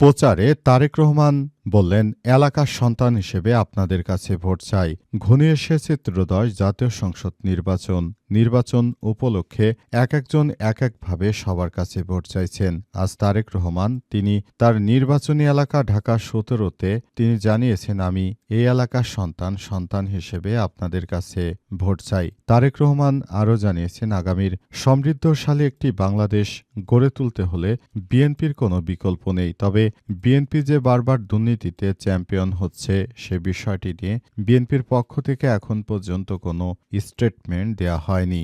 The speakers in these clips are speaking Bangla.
প্রচারে তারেক রহমান বললেন, এলাকার সন্তান হিসেবে আপনাদের কাছে ভোট চাই। ঘনিয়ে এসেছে ত্রয়োদশ জাতীয় সংসদ নির্বাচন। নির্বাচন উপলক্ষে এক একজন এক একভাবে সবার কাছে ভোট চাইছেন। আজ তারেক রহমান, তিনি তার নির্বাচনী এলাকা ঢাকা সতেরোতে, তিনি জানিয়েছেন, আমি এই এলাকার সন্তান সন্তান হিসেবে আপনাদের কাছে ভোট চাই। তারেক রহমান আরও জানিয়েছেন, আগামীর সমৃদ্ধশালী একটি বাংলাদেশ গড়ে তুলতে হলে বিএনপির কোনো বিকল্প নেই। তবে বিএনপি যে বারবার দুর্নীতিতে চ্যাম্পিয়ন হচ্ছে সে বিষয়টি নিয়ে বিএনপির পক্ষ থেকে এখন পর্যন্ত কোনো স্টেটমেন্ট দেয়া হয়নি।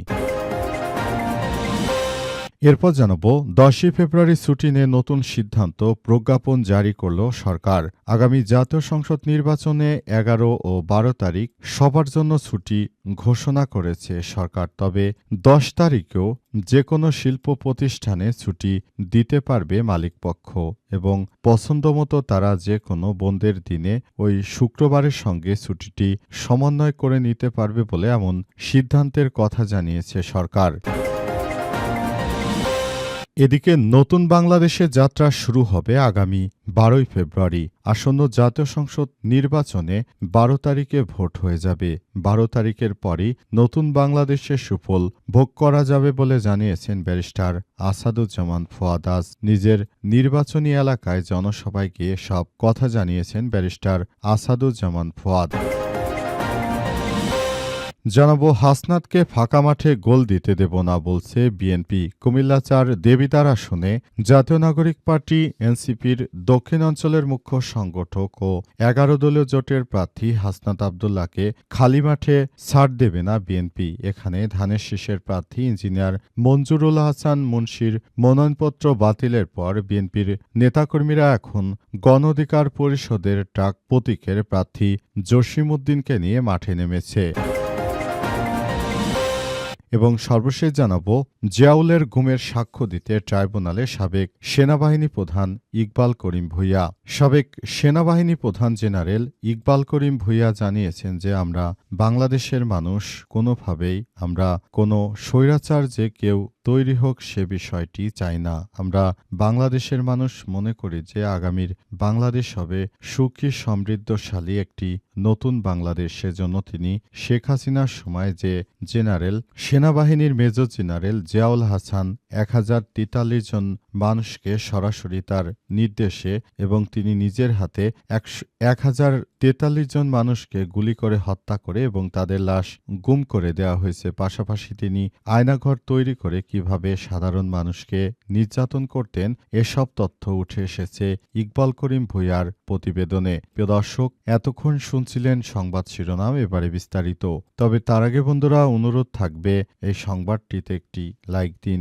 এরপর জানাব, দশই ফেব্রুয়ারি ছুটি নিয়ে নতুন সিদ্ধান্ত প্রজ্ঞাপন জারি করল সরকার। আগামী জাতীয় সংসদ নির্বাচনে এগারো ও বারো তারিখ সবার জন্য ছুটি ঘোষণা করেছে সরকার। তবে দশ তারিখেও যে কোনো শিল্প প্রতিষ্ঠানে ছুটি দিতে পারবে মালিকপক্ষ এবং পছন্দমতো তারা যে কোনো বন্ধের দিনে ওই শুক্রবারের সঙ্গে ছুটিটি সমন্বয় করে নিতে পারবে বলে এমন সিদ্ধান্তের কথা জানিয়েছে সরকার। এদিকে নতুন বাংলাদেশে যাত্রা শুরু হবে আগামী বারোই ফেব্রুয়ারি। আসন্ন জাতীয় সংসদ নির্বাচনে বারো তারিখে ভোট হয়ে যাবে। বারো তারিখের পরই নতুন বাংলাদেশের সুফল ভোগ করা যাবে বলে জানিয়েছেন ব্যারিস্টার আসাদুজ্জামান ফোয়াদাস নিজের নির্বাচনী এলাকায় জনসভায় গিয়ে সব কথা জানিয়েছেন ব্যারিস্টার আসাদুজ্জামান ফোয়াদ। জানাব, হাসনাতকে ফাঁকা মাঠে গোল দিতে দেব না বলছে বিএনপি। কুমিল্লা চার দেবিদার আসনে জাতীয় নাগরিক পার্টি, এনসিপির দক্ষিণ অঞ্চলের মুখ্য সংগঠক ও এগারো দলীয় জোটের প্রার্থী হাসনাত আবদুল্লাহকে খালি মাঠে ছাড় দেবে না বিএনপি। এখানে ধানের শীষের প্রার্থী ইঞ্জিনিয়ার মঞ্জুরুল হাসান মুন্সির মনোনয়নপত্র বাতিলের পর বিএনপির নেতাকর্মীরা এখন গণ অধিকার পরিষদের ট্রাক প্রতীকের প্রার্থী জসিমউদ্দিনকে নিয়ে মাঠে নেমেছে। এবং সর্বশেষ জানাব, জিয়াউলের গুমের সাক্ষ্য দিতে ট্রাইব্যুনালে সাবেক সেনাবাহিনী প্রধান ইকবাল করিম ভুইয়া। সাবেক সেনাবাহিনী প্রধান জেনারেল ইকবাল করিম ভুইয়া জানিয়েছেন যে, আমরা বাংলাদেশের মানুষ, কোনোভাবেই আমরা কোনো স্বৈরাচার যে কেউ তৈরি হোক সে বিষয়টি চাই না। আমরা বাংলাদেশের মানুষ মনে করি যে আগামীর বাংলাদেশ হবে সুখী, সমৃদ্ধশালী একটি নতুন বাংলাদেশ। সেজন্য তিনি শেখ হাসিনার সময় যে জেনারেল, সেনাবাহিনীর মেজর জেনারেল জিয়াউল হাসান এক হাজার তেতাল্লিশ জন মানুষকে সরাসরি তার নির্দেশে এবং তিনি নিজের হাতে এক হাজার তেতাল্লিশ জন মানুষকে গুলি করে হত্যা করে এবং তাদের লাশ গুম করে দেওয়া হয়েছে। পাশাপাশি তিনি আয়নাঘর তৈরি করে কীভাবে সাধারণ মানুষকে নির্যাতন করতেন, এসব তথ্য উঠে এসেছে ইকবাল করিম ভুইয়ার প্রতিবেদনে। প্রিয় দর্শক, এতক্ষণ শুনছিলেন সংবাদ শিরোনাম, এবারে বিস্তারিত। তবে তার আগে বন্ধুরা, অনুরোধ থাকবে এই সংবাদটিতে একটি লাইক দিন।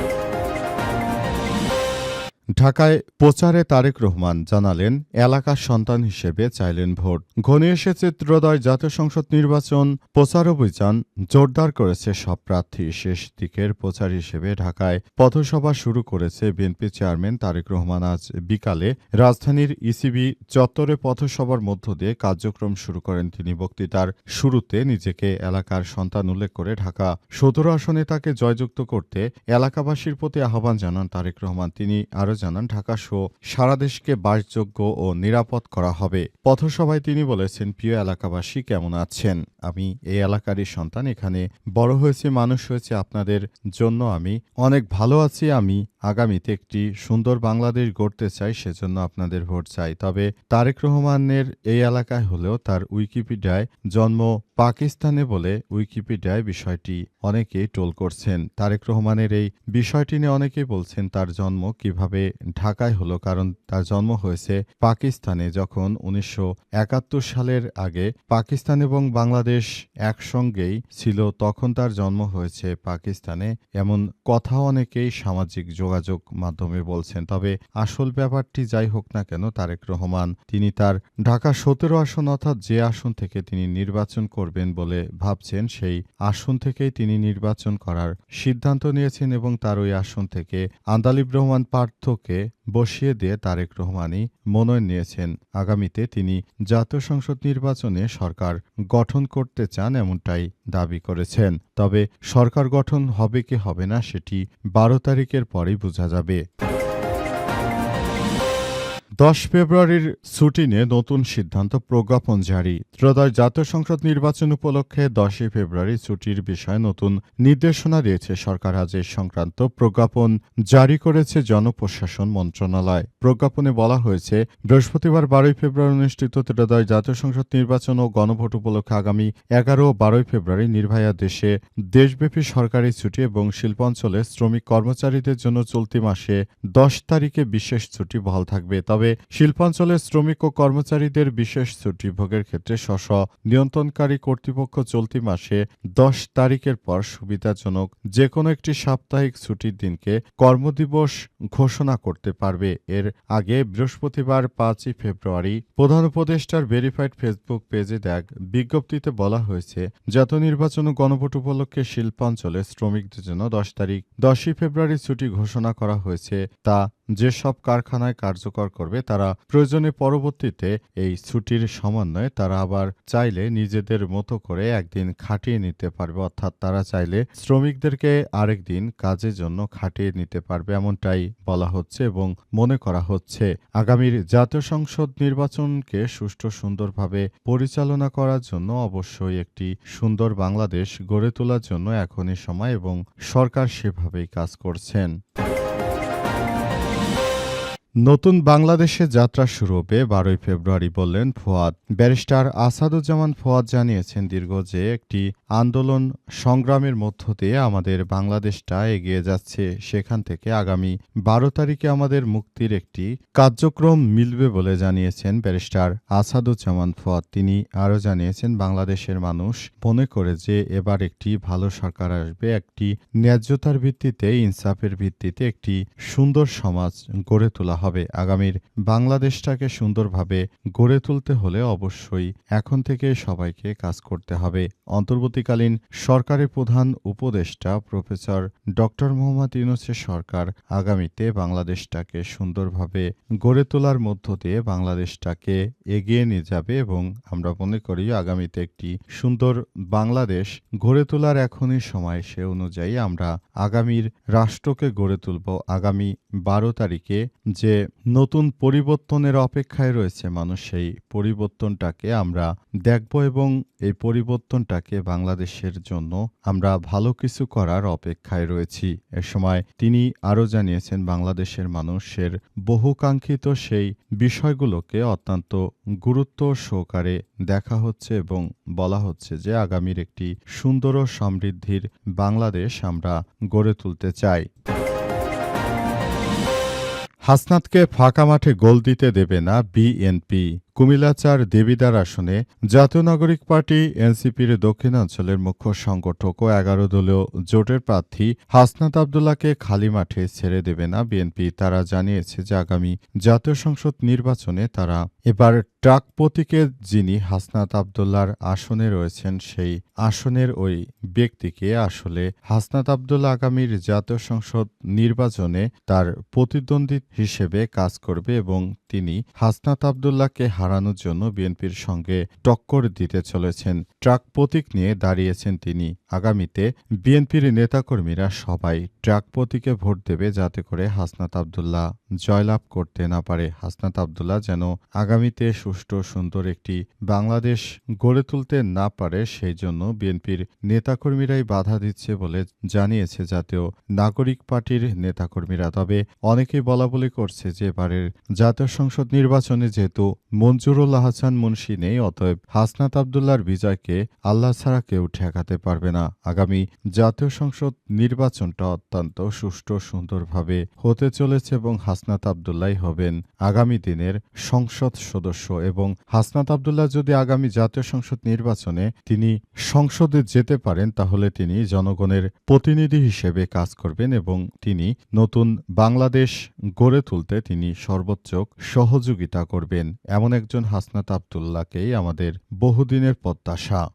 ঢাকায় প্রচারে তারেক রহমান জানালেন, এলাকার সন্তান হিসেবে চাইলেন ভোট। ঘনিয়ে এসেছে ত্রয়োদশ জাতীয় সংসদ নির্বাচন, প্রচার অভিযান, জোরদার করেছে সব প্রার্থী। শেষ দিকের প্রচার হিসেবে ঢাকায় পথসভা শুরু করেছে বিএনপি চেয়ারম্যান তারেক রহমান। আজ বিকালে রাজধানীর ইসিবি চত্বরে পথসভার মধ্য দিয়ে কার্যক্রম শুরু করেন তিনি। বক্তৃতার শুরুতে নিজেকে এলাকার সন্তান উল্লেখ করে ঢাকা সতেরো আসনে তাকে জয়যুক্ত করতে এলাকাবাসীর প্রতি আহ্বান জানান তারেক রহমান। তিনি আরও জানান, ঢাকা সহ সারা দেশকে বাসযোগ্য ও নিরাপদ করা হবে। পথসভায় তিনি বলেছেন, প্রিয় এলাকাবাসী, কেমন আছেন? আমি এই এলাকারই সন্তান। এখানে বড় হয়েছে, মানুষ হয়েছে। আপনাদের জন্য আমি অনেক ভালো আছি। আমি আগামীতে একটি সুন্দর বাংলাদেশ গড়তে চাই সেজন্য আপনাদের ভোট চাই। তবে তারেক রহমানের এই এলাকায় হলেও তার উইকিপিডিয়ায় জন্ম পাকিস্তানে বলে উইকিপিডিয়ায় বিষয়টি অনেকেই টোল করছেন। তারেক রহমানের এই বিষয়টি নিয়ে অনেকেই বলছেন তার জন্ম কীভাবে ঢাকায় হলো, কারণ তার জন্ম হয়েছে পাকিস্তানে যখন উনিশশো একাত্তর সালের আগে পাকিস্তান এবং বাংলাদেশ একসঙ্গেই ছিল, তখন তার জন্ম হয়েছে পাকিস্তানে। এমন কথা অনেকেই সামাজিক যোগাযোগ মাধ্যমে বলছেন, তবে আসল ব্যাপারটি যাই হোক না কেন, তারেক রহমান, তিনি তার ঢাকা সতেরো আসন অর্থাৎ যে আসন থেকে তিনি নির্বাচন করবেন বলে ভাবছেন, সেই আসন থেকেই তিনি নির্বাচন করার সিদ্ধান্ত নিয়েছেন এবং তার ওই আসন থেকে আন্দালিব রহমান পার্থকে বসিয়ে দিয়ে তারেক রহমানই মনোনয়ন নিয়েছেন। আগামীতে তিনি জাতীয় সংসদ নির্বাচনে সরকার গঠন করতে চান এমনটাই দাবি করেছেন। তবে সরকার গঠন হবে কি হবে না সেটি বারো তারিখের পরেই বোঝা যাবে। দশ ফেব্রুয়ারির ছুটি নিয়ে নতুন সিদ্ধান্ত প্রজ্ঞাপন জারি। ত্রয়োদশ জাতীয় সংসদ নির্বাচন উপলক্ষে দশই ফেব্রুয়ারি ছুটির বিষয়ে নতুন নির্দেশনা দিয়েছে সরকার। আজ সংক্রান্ত প্রজ্ঞাপন জারি করেছে জনপ্রশাসন মন্ত্রণালয়। প্রজ্ঞাপনে বলা হয়েছে, বৃহস্পতিবার বারোই ফেব্রুয়ারি অনুষ্ঠিত ত্রয়োদশ জাতীয় সংসদ নির্বাচন ও গণভোট উপলক্ষে আগামী এগারো ও বারোই ফেব্রুয়ারি নির্ভয়া দেশে দেশব্যাপী সরকারি ছুটি এবং শিল্পাঞ্চলে শ্রমিক কর্মচারীদের জন্য চলতি মাসে দশ তারিখে বিশেষ ছুটি বহাল থাকবে। তবে শিল্পাঞ্চলের শ্রমিক ও কর্মচারীদের বিশেষ ছুটি ভোগের ক্ষেত্রে স্ব নিয়ন্ত্রণকারী কর্তৃপক্ষ চলতি মাসে দশ তারিখের পর সুবিধাজনক যে কোনো একটি সাপ্তাহিক ছুটির দিনকে কর্মদিবস ঘোষণা করতে পারবে। এর আগে বৃহস্পতিবার পাঁচই ফেব্রুয়ারি প্রধান উপদেষ্টার ভেরিফাইড ফেসবুক পেজে দেখ বিজ্ঞপ্তিতে বলা হয়েছে, জাতীয় নির্বাচন ও গণভোট উপলক্ষে শিল্পাঞ্চলে শ্রমিকদের জন্য দশ তারিখ দশই ফেব্রুয়ারি ছুটি ঘোষণা করা হয়েছে। তা যেসব কারখানায় কার্যকর করবে, তারা প্রয়োজনে পরবর্তীতে এই ছুটির সমন্বয়ে তারা আবার চাইলে নিজেদের মতো করে একদিন খাটিয়ে নিতে পারবে। অর্থাৎ তারা চাইলে শ্রমিকদেরকে আরেক দিন কাজের জন্য খাটিয়ে নিতে পারবে, এমনটাই বলা হচ্ছে এবং মনে করা হচ্ছে। আগামীর জাতীয় সংসদ নির্বাচনকে সুষ্ঠু সুন্দরভাবে পরিচালনা করার জন্য অবশ্যই একটি সুন্দর বাংলাদেশ গড়ে তোলার জন্য এখনই সময় এবং সরকার সেভাবেই কাজ করছেন। নতুন বাংলাদেশে যাত্রা শুরু হবে, বারোই ফেব্রুয়ারি বললেন ফুয়াদ। ব্যারিস্টার আসাদুজ্জামান ফুয়াদ জানিয়েছেন দীর্ঘ যে একটি আন্দোলন সংগ্রামের মধ্য দিয়ে আমাদের বাংলাদেশটা এগিয়ে যাচ্ছে, সেখান থেকে আগামী বারো তারিখে আমাদের মুক্তির একটি কার্যক্রম মিলবে বলে জানিয়েছেন ব্যারিস্টার আসাদুজ্জামান ফুয়াদ। তিনি আরও জানিয়েছেন, বাংলাদেশের মানুষ মনে করে যে এবার একটি ভালো সরকার আসবে, একটি ন্যায্যতার ভিত্তিতে, ইনসাফের ভিত্তিতে একটি সুন্দর সমাজ গড়ে তোলা হবে। আগামীর বাংলাদেশটাকে সুন্দরভাবে গড়ে তুলতে হলে অবশ্যই এখন থেকে সবাইকে কাজ করতে হবে। অন্তর্বর্তীকালীন সরকারের প্রধান উপদেষ্টা প্রফেসর ডক্টর মোহাম্মদ ইউনুসের সরকার আগামীতে বাংলাদেশটাকে সুন্দরভাবে গড়ে তোলার মধ্য দিয়ে বাংলাদেশটাকে এগিয়ে নিয়ে যাবে এবং আমরা মনে করি আগামীতে একটি সুন্দর বাংলাদেশ গড়ে তোলার এখনই সময় সে অনুযায়ী আমরা আগামীর রাষ্ট্রকে গড়ে তুলব। আগামী বারো তারিখে যে নতুন পরিবর্তনের অপেক্ষায় রয়েছে মানুষ, সেই পরিবর্তনটাকে আমরা দেখব এবং এই পরিবর্তনটাকে বাংলাদেশের জন্য আমরা ভালো কিছু করার অপেক্ষায় রয়েছি। এ সময় তিনি আরও জানিয়েছেন, বাংলাদেশের মানুষের বহুকাঙ্ক্ষিত সেই বিষয়গুলোকে অত্যন্ত গুরুত্ব সহকারে দেখা হচ্ছে এবং বলা হচ্ছে যে আগামীর একটি সুন্দর ও সমৃদ্ধির বাংলাদেশ আমরা গড়ে তুলতে চাই। হাসনাতকে ফাঁকা মাঠে গোল দিতে দেবে না বিএনপি। কুমিল্লাচার দেবিদার আসনে জাতীয় নাগরিক পার্টি এনসিপির দক্ষিণাঞ্চলের মুখ্য সংগঠক ও এগারো দলীয় জোটের প্রার্থী হাসনাত আবদুল্লাহকে খালি মাঠে ছেড়ে দেবে না বিএনপি। তারা জানিয়েছে যে আগামী জাতীয় সংসদ নির্বাচনে তারা এবার ট্রাক প্রতীকে যিনি হাসনাত আবদুল্লার আসনে রয়েছেন, সেই আসনের ওই ব্যক্তিকে আসলে হাসনাত আবদুল্লাহ আগামীর জাতীয় সংসদ নির্বাচনে তার প্রতিদ্বন্দ্বী হিসেবে কাজ করবে এবং তিনি হাসনাত আবদুল্লাহকে হারা হারানোর জন্য বিএনপির সঙ্গে টক্কর দিতে চলেছেন। ট্রাক প্রতীক নিয়ে দাঁড়িয়েছেন তিনি। আগামীতে বিএনপির নেতাকর্মীরা সবাই ট্রাক প্রতীকে ভোট দেবে যাতে করে হাসনাত আবদুল্লাহ জয়লাভ করতে না পারে। হাসনাত আবদুল্লাহ যেন আগামীতে সুষ্ঠু, সুন্দর একটি বাংলাদেশ গড়ে তুলতে না পারে, সেই জন্য বিএনপির নেতাকর্মীরাই বাধা দিচ্ছে বলে জানিয়েছে জাতীয় নাগরিক পার্টির নেতাকর্মীরা। তবে অনেকেই বলা বলি করছে যে এবারের জাতীয় সংসদ নির্বাচনে যেহেতু মঞ্জুরুল আহসান মুন্সি নেই, অতএব হাসনাত আবদুল্লার বিজয়কে আল্লাহ ছাড়া কেউ ঠেকাতে পারবে না। আগামী জাতীয় সংসদ নির্বাচনটা অত্যন্ত সুষ্ঠু সুন্দরভাবে হতে চলেছে এবং হাসনাত আবদুল্লাহ হবেন আগামী দিনের সংসদ সদস্য এবং হাসনাত আবদুল্লাহ যদি আগামী জাতীয় সংসদ নির্বাচনে তিনি সংসদে যেতে পারেন, তাহলে তিনি জনগণের প্রতিনিধি হিসেবে কাজ করবেন এবং তিনি নতুন বাংলাদেশ গড়ে তুলতে তিনি সর্বোচ্চ সহযোগিতা করবেন। এমন একজন হাসনাত আবদুল্লাকেই আমাদের বহুদিনের প্রত্যাশা।